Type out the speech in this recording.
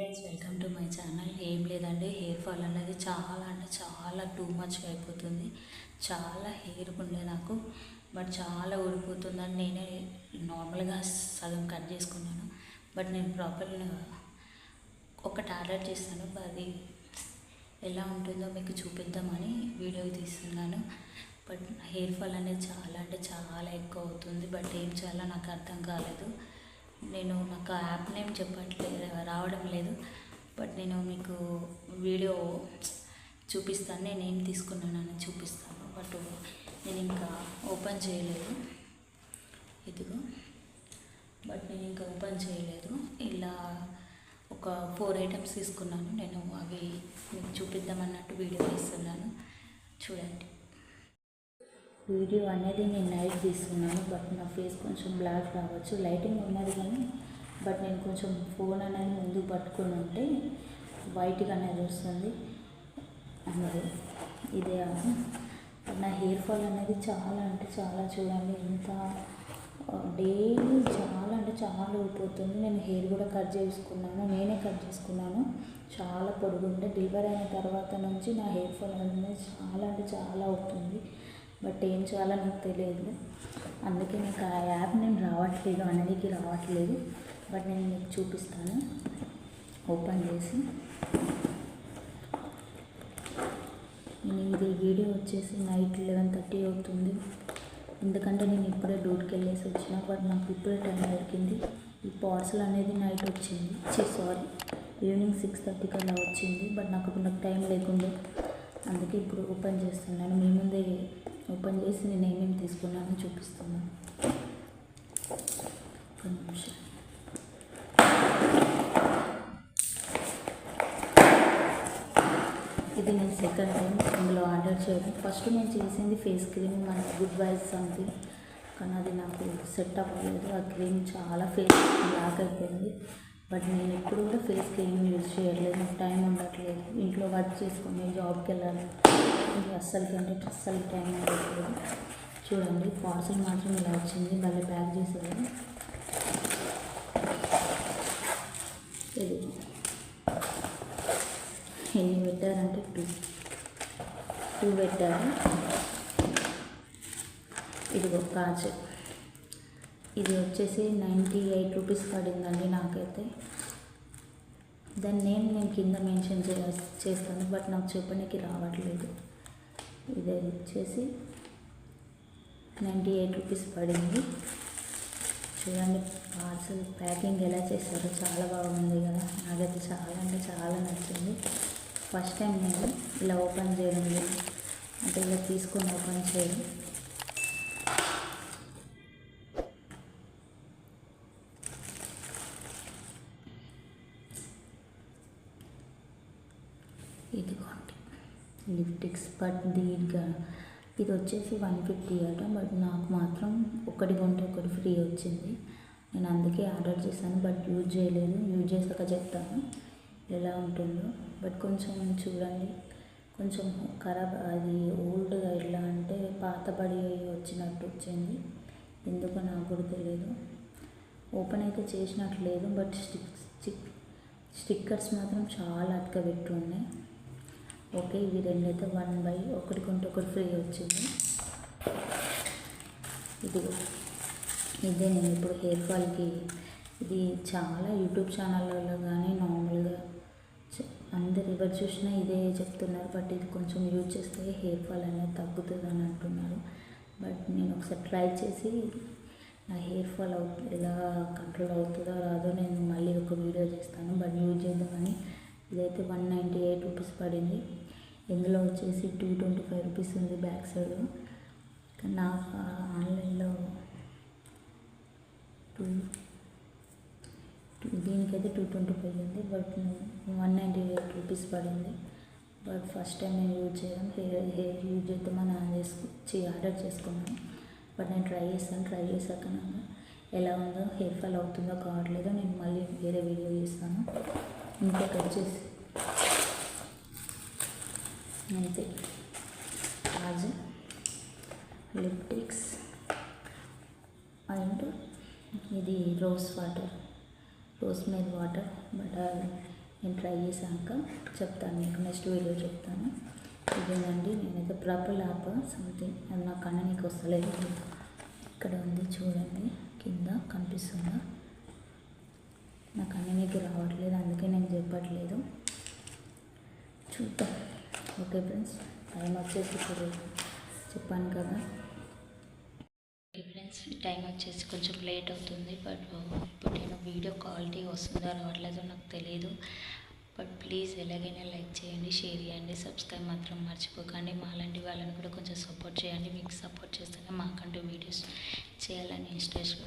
Friends welcome to my channel. ఏం లేదండి hair fall అనేది చాలా అంటే చాలా టూ మచ్గా అయిపోతుంది. చాలా హెయిర్ ఉండే నాకు బట్ చాలా ఊడిపోతుందని నేనే నార్మల్గా సగం కట్ చేసుకున్నాను. బట్ నేను ప్రాపర్ ఒక టాబ్లెట్ చేస్తాను. అది ఎలా ఉంటుందో మీకు చూపిద్దామని వీడియో తీస్తున్నాను. బట్ హెయిర్ ఫాల్ అనేది చాలా అంటే చాలా ఎక్కువ అవుతుంది. బట్ ఏం చేయాలో నాకు అర్థం కాలేదు. నేను నాకు యాప్ నేమ్ చెప్పట్లేదు రావడం లేదు. బట్ నేను మీకు వీడియో చూపిస్తాను నేను ఏం తీసుకున్నానని చూపిస్తాను. బట్ నేను ఇంకా ఓపెన్ చేయలేదు. ఇదిగో. బట్ నేను ఇంకా ఓపెన్ చేయలేదు. ఇలా ఒక ఫోర్ ఐటమ్స్ తీసుకున్నాను. నేను అవి మీకు చూపిద్దామన్నట్టు వీడియో తీస్తున్నాను. చూడండి. వీడియో అనేది నేను నైట్ తీసుకున్నాను బట్ నా ఫేస్ కొంచెం బ్లాక్ రావచ్చు. లైటింగ్ ఉన్నది కానీ బట్ నేను కొంచెం ఫోన్ అనేది ముందుకు పట్టుకొని ఉంటే వైట్గా అనేది వస్తుంది. అన్నది ఇదే నా హెయిర్ ఫాల్ అనేది చాలా అంటే చాలా చూడండి ఇంత డైలీ చాలా అంటే చాలా ఊడిపోతుంది. నేను హెయిర్ కూడా కట్ చేసుకున్నాను నేనే కట్ చేసుకున్నాను. చాలా పొడుగుంటే డెలివరీ అయిన తర్వాత నుంచి నా హెయిర్ ఫాల్ అనేది చాలా అంటే చాలా అవుతుంది. బట్ ఏం చేయాలో నాకు తెలియదు. అందుకే నాకు ఆ యాప్ నేను రావట్లేదు అనేది రావట్లేదు. బట్ నేను మీకు చూపిస్తాను. ఓపెన్ చేసి. నేను ఇది వీడియో వచ్చేసి నైట్ లెవెన్ థర్టీ అవుతుంది. ఎందుకంటే నేను ఇప్పుడే డ్యూటీకి వెళ్ళేసి వచ్చిన బట్ నాకు ఇప్పుడే టైం దొరికింది. ఈ పార్సల్ అనేది నైట్ వచ్చింది. సారీ ఈవినింగ్ సిక్స్ థర్టీకి అలా వచ్చింది బట్ నాకు నాకు టైం లేకుండే. అందుకే ఇప్పుడు ఓపెన్ చేస్తున్నాను. మీ ముందే ఓపెన్ చేసి నేను ఏమేమి తీసుకున్నానో చూపిస్తున్నాను. ఒక నిమిషం. ఇది నేను సెకండ్ టైం ఇందులో ఆర్డర్ చేయడం ఫస్ట్ నేను చేసింది ఫేస్ క్రీమ్ మన గుడ్ వైస్ సంథింగ్ కానీ అది నాకు సెట్ అవ్వలేదు. ఆ క్రీమ్ చాలా ఫేస్ బ్లాక్ అయిపోయింది. బట్ నేను ఎప్పుడు కూడా ఫేస్ క్రీమ్ యూజ్ చేయట్లేదు నాకు టైం ఉండట్లేదు. ఇంట్లో వర్క్ చేసుకుని జాబ్కి వెళ్ళాలి అస్సలు అస్సలకి అంటే అస్సలు టైం ఉండట్లేదు. చూడండి పార్సల్ మాత్రం ఇలా వచ్చింది మళ్ళీ ప్యాక్ చేసేది ఇది. ఎన్ని పెట్టారంటే టూ. టూ పెట్టారు. ఇదిగో కాచే ఇది వచ్చేసి నైంటీ ఎయిట్ రూపీస్ పడిందండి నాకైతే. దాని నేమ్ నేను కింద మెన్షన్ చే చేస్తాను బట్ నాకు చెప్పడానికి రావట్లేదు. ఇది వచ్చేసి నైంటీ ఎయిట్ రూపీస్ పడింది. చూడండి పార్సల్ ప్యాకింగ్ ఎలా చేస్తారో చాలా బాగుంది కదా. నాకైతే చాలా అంటే చాలా నచ్చింది. ఫస్ట్ టైం నేను ఇలా ఓపెన్ చేయడం లేదు. అంటే ఇలా తీసుకొని ఓపెన్ చేయడం. లిప్టిక్స్ బట్ దీనిగా ఇది వచ్చేసి వన్ ఫిఫ్టీ అట బట్ నాకు మాత్రం ఒకటి కొంటే ఒకటి ఫ్రీ వచ్చింది. నేను అందుకే ఆర్డర్ చేశాను బట్ యూజ్ చేయలేదు. యూజ్ చేశాక చెప్తాను ఎలా ఉంటుందో. బట్ కొంచెం చూడండి కొంచెం ఖరాబ్ అది ఓల్డ్గా ఎలా అంటే పాతబడి వచ్చినట్టు వచ్చింది. ఎందుకో నాకు కూడా తెలియదు. ఓపెన్ అయితే చేసినట్టు లేదు బట్ స్టిక్ స్టిక్ స్టిక్కర్స్ మాత్రం చాలా అతకబెట్టి ఉన్నాయి. ఓకే ఇవి రెండైతే వన్ బై ఒకటి కొంటే ఒకటి ఫ్రీ వచ్చింది. ఇది ఇదే నేను ఇప్పుడు హెయిర్ ఫాల్కి ఇది చాలా యూట్యూబ్ ఛానళ్ళలో కానీ నార్మల్గా అందరు ఎవరు చూసినా ఇదే చెప్తున్నారు బట్ ఇది కొంచెం యూజ్ చేస్తే హెయిర్ ఫాల్ అనేది తగ్గుతుంది అని అంటున్నారు. బట్ నేను ఒకసారి ట్రై చేసి నా హెయిర్ ఫాల్ అవు ఎలా కంట్రోల్ అవుతుందో రాదో నేను మళ్ళీ ఒక వీడియో చేస్తాను. బట్ యూజ్ చేద్దామని ఇదైతే వన్ నైంటీ ఎయిట్ రూపీస్ పడింది. ఇందులో వచ్చేసి టూ ట్వంటీ ఫైవ్ రూపీస్ ఉంది బ్యాక్ సైడ్. నా ఆన్లైన్లో టూ టూ- దీనికైతే టూ ట్వంటీ ఫైవ్ ఉంది. But one ninety eight rupees పడింది. బట్ ఫస్ట్ టైం నేను యూజ్ చేయడం. హెయిర్ హెయిర్ యూజ్ చేద్దామని ఆన్ చేసుకు ఆర్డర్ చేసుకున్నాను. బట్ నేను ట్రై చేస్తాను ట్రై చేశాక నాకు ఎలా ఉందో హెయిర్ ఫాల్ అవుతుందో కావట్లేదో నేను మళ్ళీ వేరే వీడియో చేస్తాను ఇంకొకటి వచ్చేసి అంతే. కాజు లిప్టిక్స్ అండ్ ఇది rose water rosemary water but నేను ట్రై చేశాక చెప్తాను మీకు నెక్స్ట్ వీడియో చెప్తాను. ఇదేనండి నేనైతే ప్రాపర్ యాప్ సంథింగ్ అది నా నీకు వస్తలేదు. ఇక్కడ ఉంది చూడండి కింద కనిపిస్తుందా? నాకు అన్నీ మీకు రావట్లేదు అందుకే నేను చెప్పట్లేదు. చూద్దాం. ఓకే ఫ్రెండ్స్ టైం వచ్చేసి ఇప్పుడు చెప్పాను కదా. ఓకే ఫ్రెండ్స్ టైం వచ్చేసి కొంచెం లేట్ అవుతుంది బట్ ఇప్పుడు నేను వీడియో క్వాలిటీ వస్తుందో రావట్లేదో నాకు తెలియదు బట్ ప్లీజ్ ఎలాగైనా లైక్ చేయండి షేర్ చేయండి సబ్స్క్రైబ్ మాత్రం మర్చిపోకండి. మాలాంటి వాళ్ళని కూడా కొంచెం సపోర్ట్ చేయండి. మీకు సపోర్ట్ చేస్తేనే మాకంటూ వీడియోస్ చేయాలని ఇన్స్టేషన్